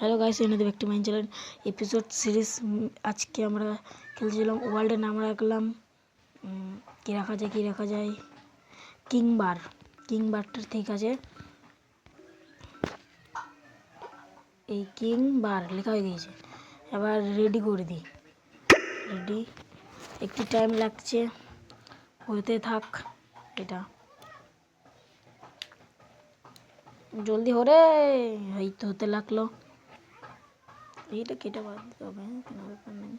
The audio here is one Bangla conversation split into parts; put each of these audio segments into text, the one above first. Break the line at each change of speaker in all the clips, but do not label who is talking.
হ্যালো গাইস এনে একটি মাইন চ্যানেল এপিসোড সিরিজ আজকে আমরা খেলছিলাম ওয়ার্ল্ডে নাম রাখলাম কী রাখা যায়, কী রাখা যায়? কিংবার কিংবারটা ঠিক আছে। এই কিংবার লেখা হয়ে গিয়েছে। এবার রেডি করে দিই। রেডি একটু টাইম লাগছে। হতে থাক এটা। জলদি হরে! এই তো হতে লাগল। এইটা কেটে বাদ দিতে হবে হ্যাঁ, কোনো ব্যাপার নেই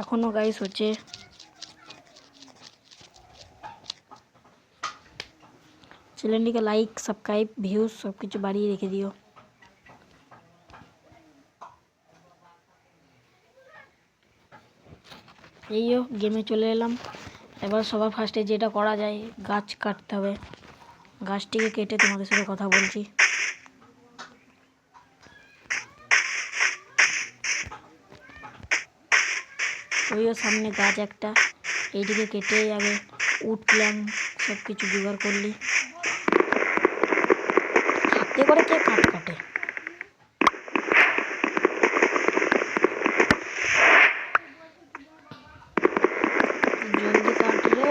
এখনও গাইস হচ্ছে চ্যানেলটিকে লাইক সাবস্ক্রাইব ভিউজ সব কিছু বাড়িয়ে রেখে দিও। এইও গেমে চলে এলাম। এবার সবার ফার্স্টে যেটা করা যায়, গাছ কাটতে হবে। গাছটিকে কেটে তোমাদের সাথে কথা বলছি। ওইও সামনে গাছ একটা। এইদিকে কেটে উড প্ল্যান সব কিছু জোগাড় করলি। হাতে করে কে কাঠ কাটে জলদি কাট রে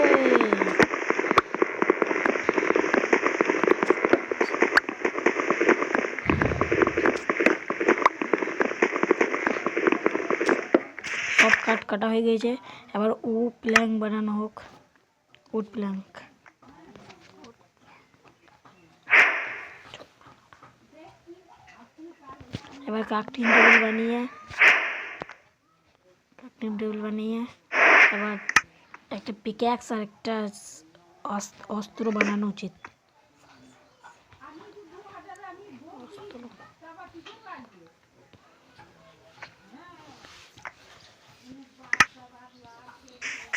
সব কাঠ কাটা হয়ে গেছে এবার উ প্ল্যাঙ্ক বানানো হোক। উড প্ল্যাঙ্ক এবার কাকটিন টেবিল বানিয়ে কাকটিন টেবিল বানিয়ে এবার একটা পিক্যাক্স আর একটা অস- অস্ত্র বানানো উচিত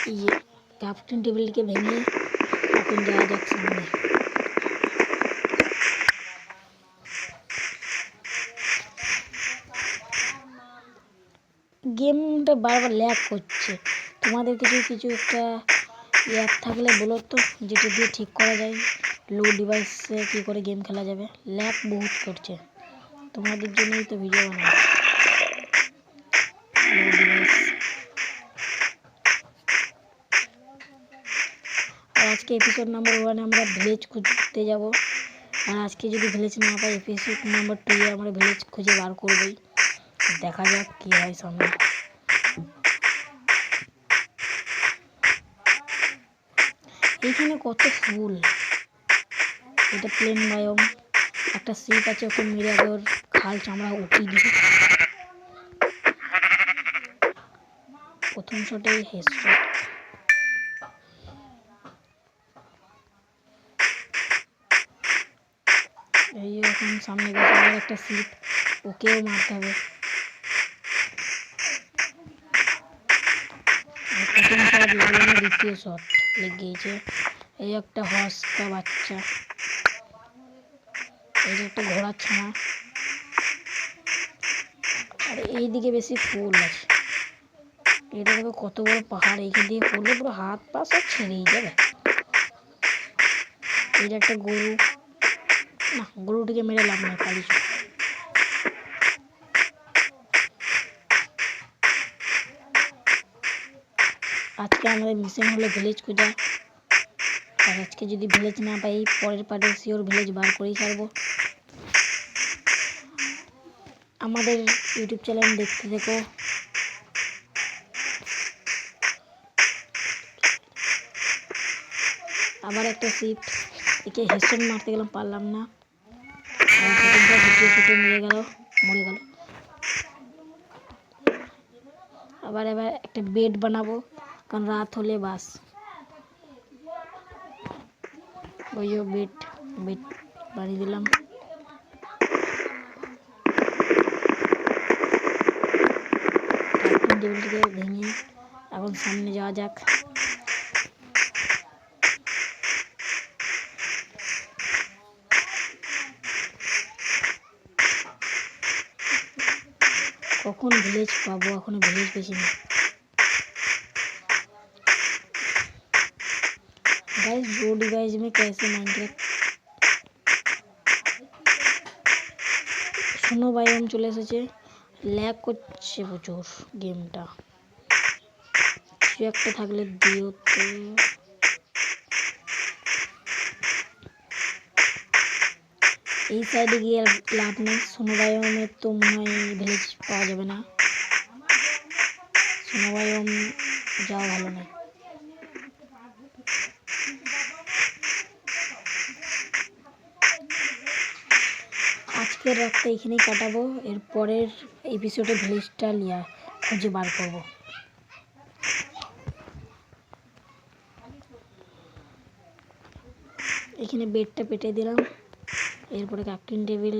ইয়ে ক্যাপ্টেন টেবিলকে ভেঙে এখন যাওয়া যাক সামনে গেমটা বারবার ল্যাগ করছে। তোমাদের কিছু কিছু একটা অ্যাপ থাকলে বলো তো, যেটা দিয়ে ঠিক করা যায় লো ডিভাইসে কী করে গেম খেলা যাবে? ল্যাগ বহুত করছে। তোমাদের জন্যই তো ভিডিও আর আজকে এপিসোড নাম্বার ওয়ানে আমরা ভিলেজ খুঁজতে যাব। আর আজকে যদি ভিলেজ না পাই এপিসোড নাম্বার টুয়ে আমরা ভিলেজ খুঁজে বার করবই। দেখা যাক কী হয় সামনে। এইখানে কত ফুল? এটা প্লেন বায়ম। একটা সিপ আছে, ওকে মেরে আগে খাল চামড়া উঠিয়ে দিবে। প্রথম শটে হেডশট এই এখন সামনে গেছে একটা সিট ওকেও মারতে হবে। প্রথম শট দ্বিতীয় শট গিয়েছে এই একটা হর্সকা বাচ্চা। এই যে একটা ঘোড়ার ছানা। আর এইদিকে বেশি ফুল আছে। এটা দেখো কত বড় পাহাড় এইখান দিয়ে পড়লে পুরো হাত পা সব ছেড়েই যাবে। এই যে একটা গরু। না, গরুটিকে মেরে লাভ নাই পালিস আজকে আমাদের মিশন হলো ভিলেজ খোঁজা আর আজকে যদি ভিলেজ না পাই, পরের পার্টে শিওর ভিলেজ বার করেই ছাড়বো। আমাদের ইউটিউব চ্যানেল দেখতে থেকো। আবার একটা শিফট একে হেডশট মারতে গেলাম, পারলাম না। মরে গেল মরে গেল আবার এবার একটা বেড বানাবো। কারণ রাত হলে বাস। ওইও বেড বেট বাড়ি দিলাম। টেবিলটিকে ভেঙে এখন সামনে যাওয়া যাক। কখন ভিলেজ পাবো? এখনও ভিলেজ পেছি না। गाइस जो डिवाइस में कैसे माइनक्राफ्ट শোনো বায়ম চলে এসেছে ল্যাগ করছে প্রচুর গেমটা কিছু একটা থাকলে দিও তো এই সাইডে গিয়ে আর লাভ নেই সোনো বায়মের তো মনে হয় ভিলেজ পাওয়া যাবে না সোনো বায়ম যাওয়া ভালো নয় আজকের রাতটা এখানেই কাটাবো। এর পরের এপিসোডে ভিলেজটা নিয়ে খুঁজে বার করব। এখানে বেডটা পেটে দিলাম। এরপরে ক্যাপ্টেন টেবিল